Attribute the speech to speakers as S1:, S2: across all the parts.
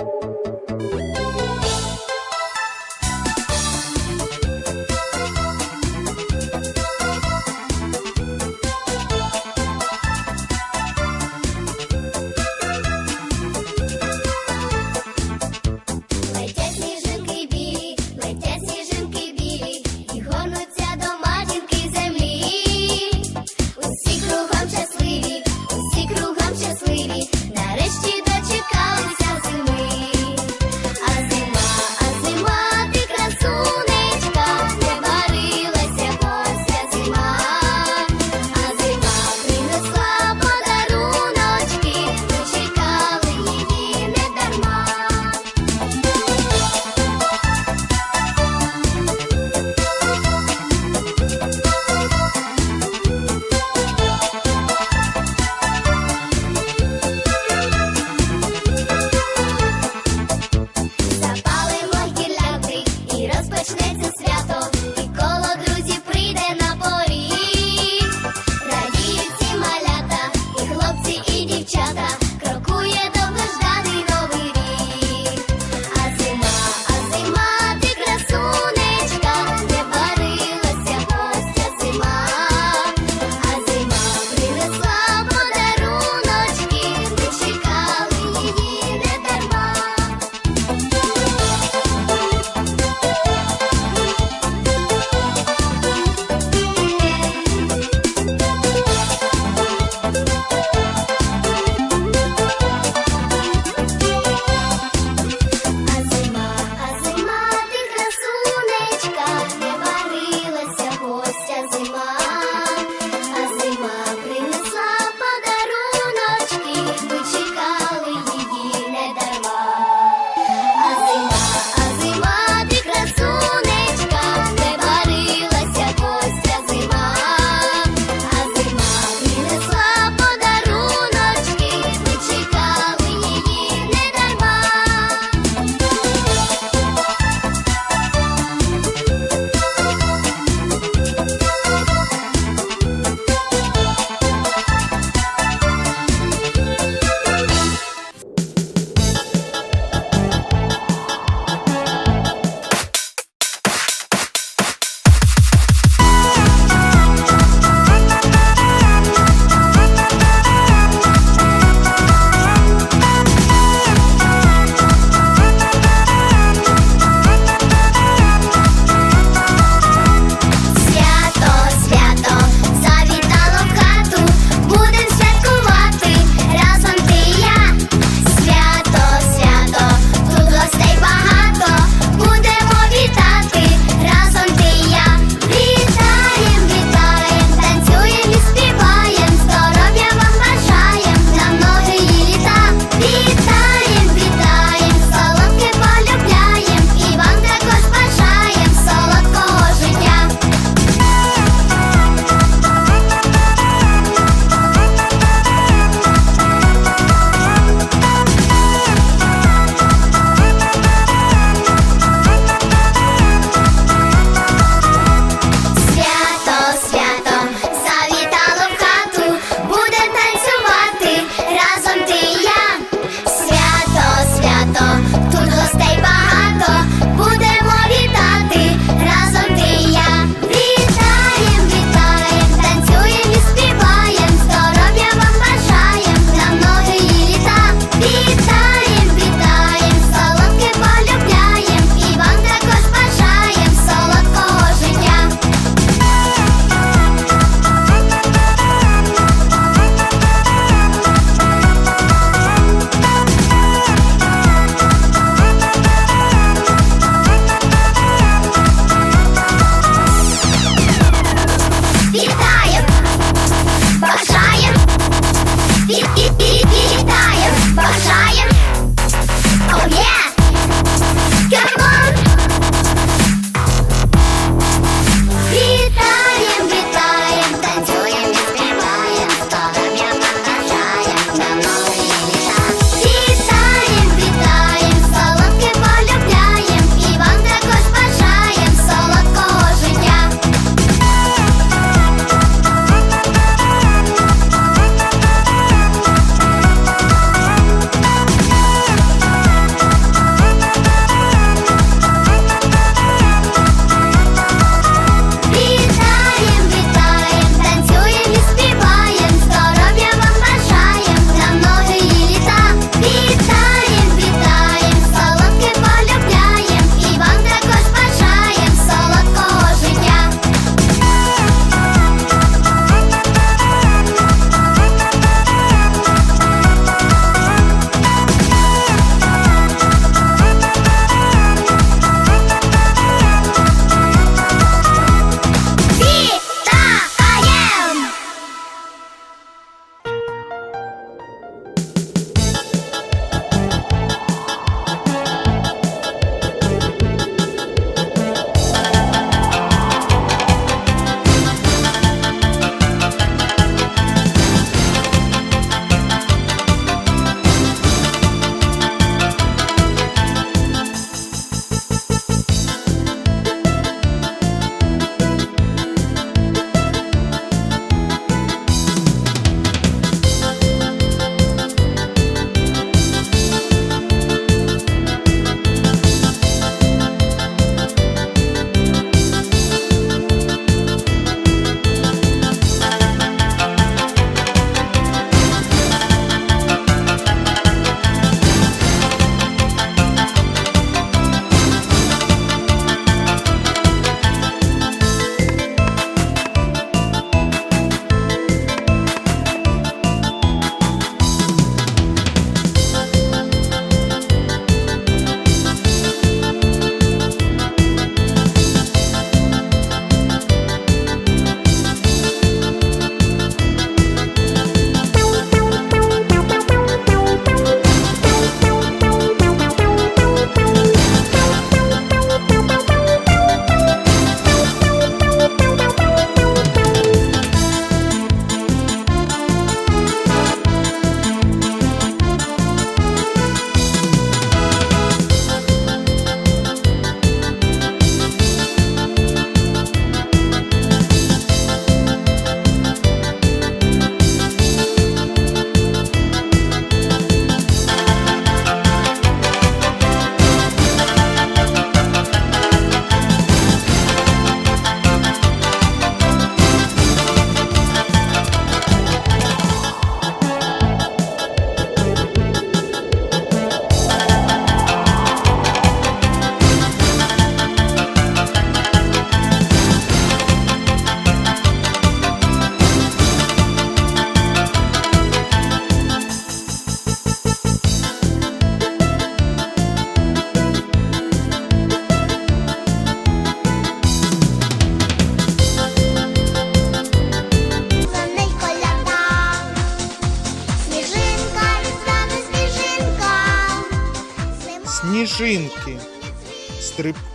S1: Thank
S2: you.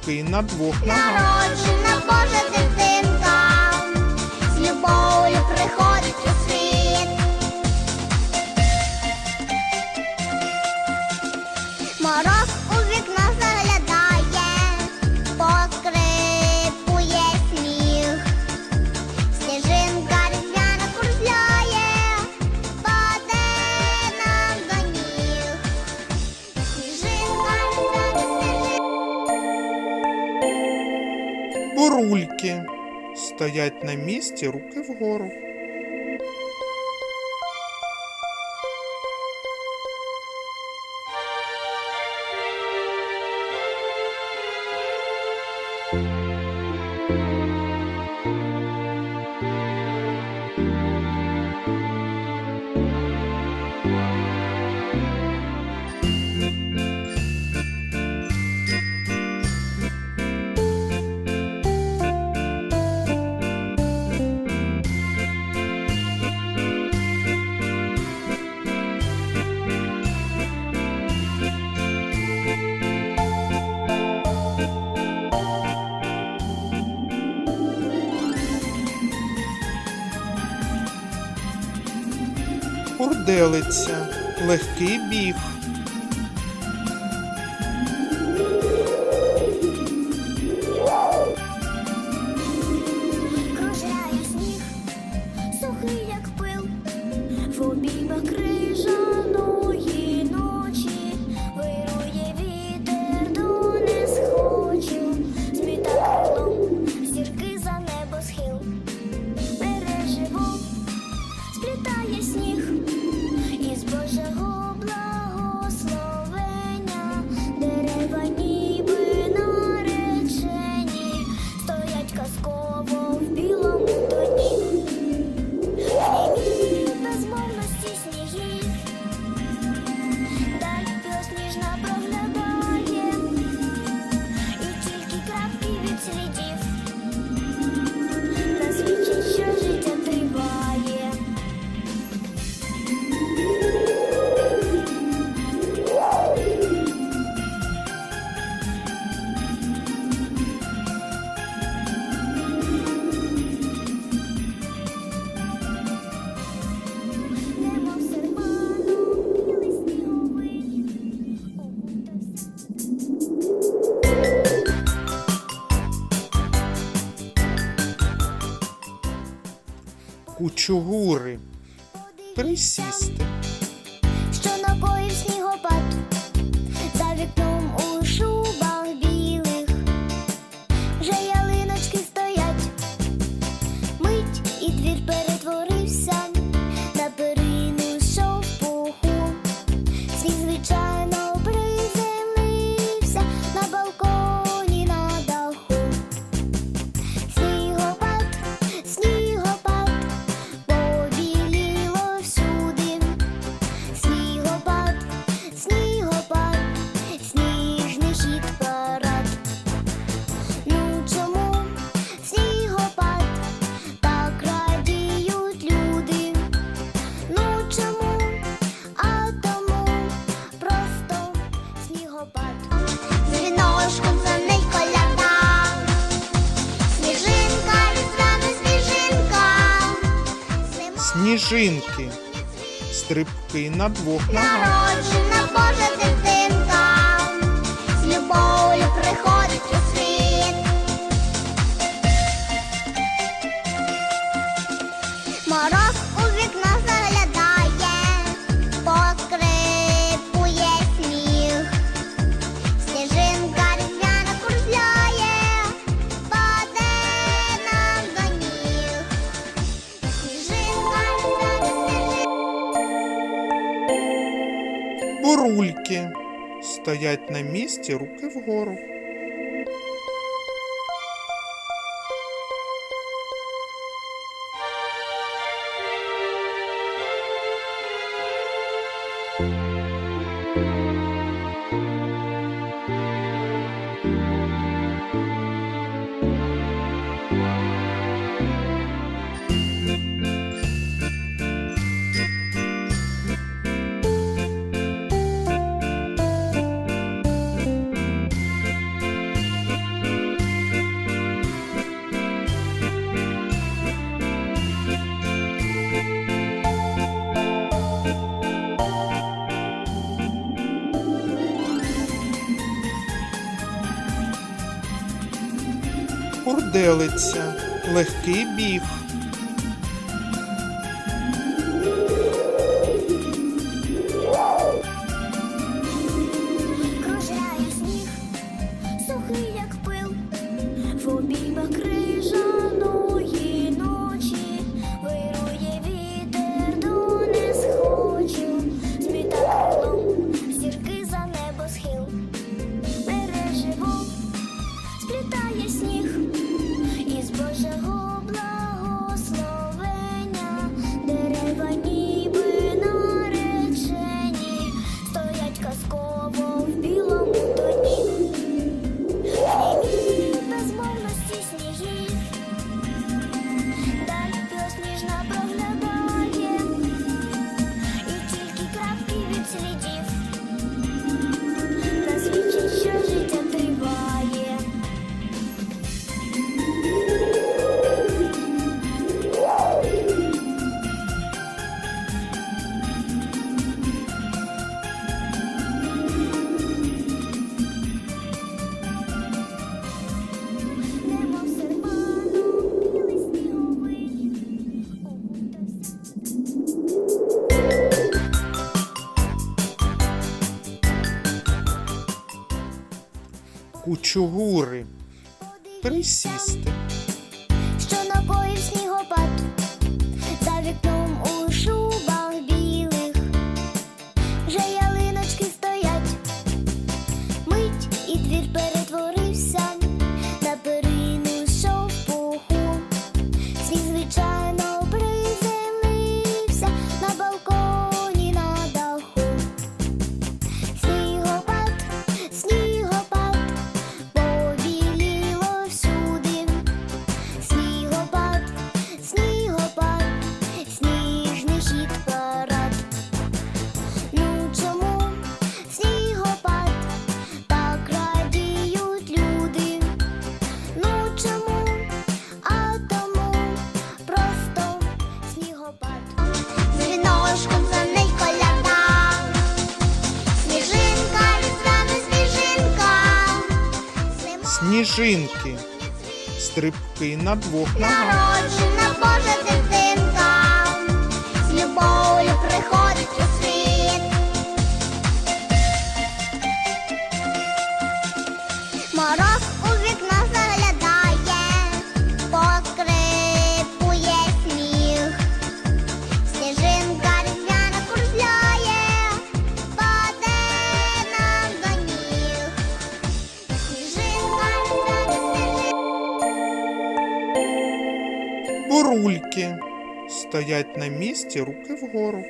S2: Ти на двох ногах. Руки стоять на місці, руки вгору. потилиця, легкий біг.
S3: Кружляє сніг, сухий як пил, в обіймах крил.
S2: машинки, стрибки на двох ногах. руки. Стоять на місці, руки вгору.
S3: Делиться легкий біг.
S2: insista.
S3: сніжинки, стрибки на двох ногах. Бурульки. Стоять на місці руки вгору.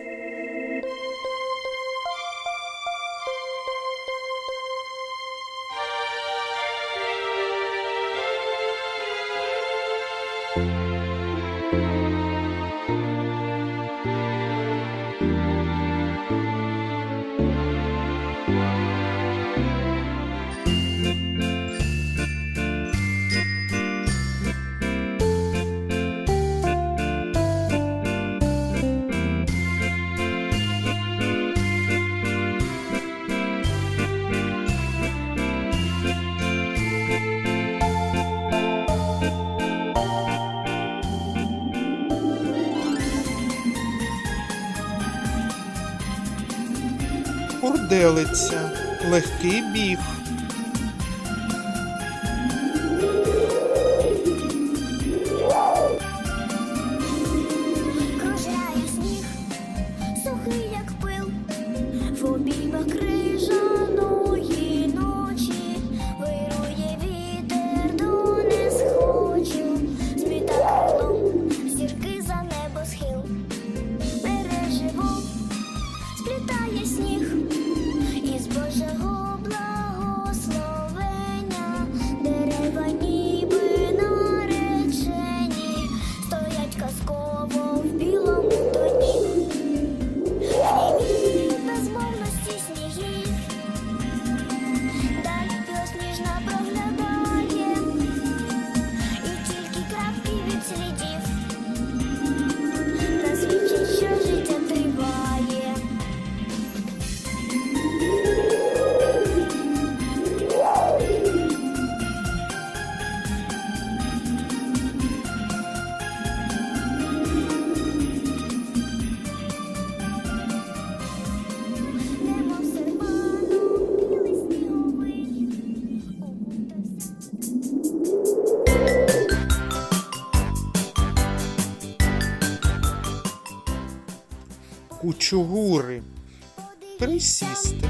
S3: Делиться легкий біг.
S4: Кучугури. Присісти.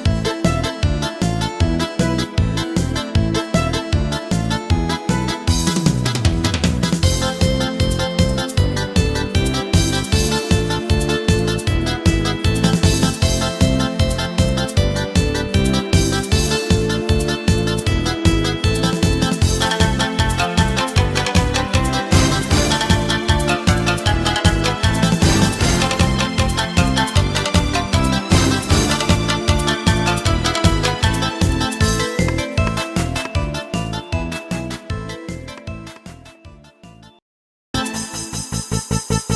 S4: Thank you.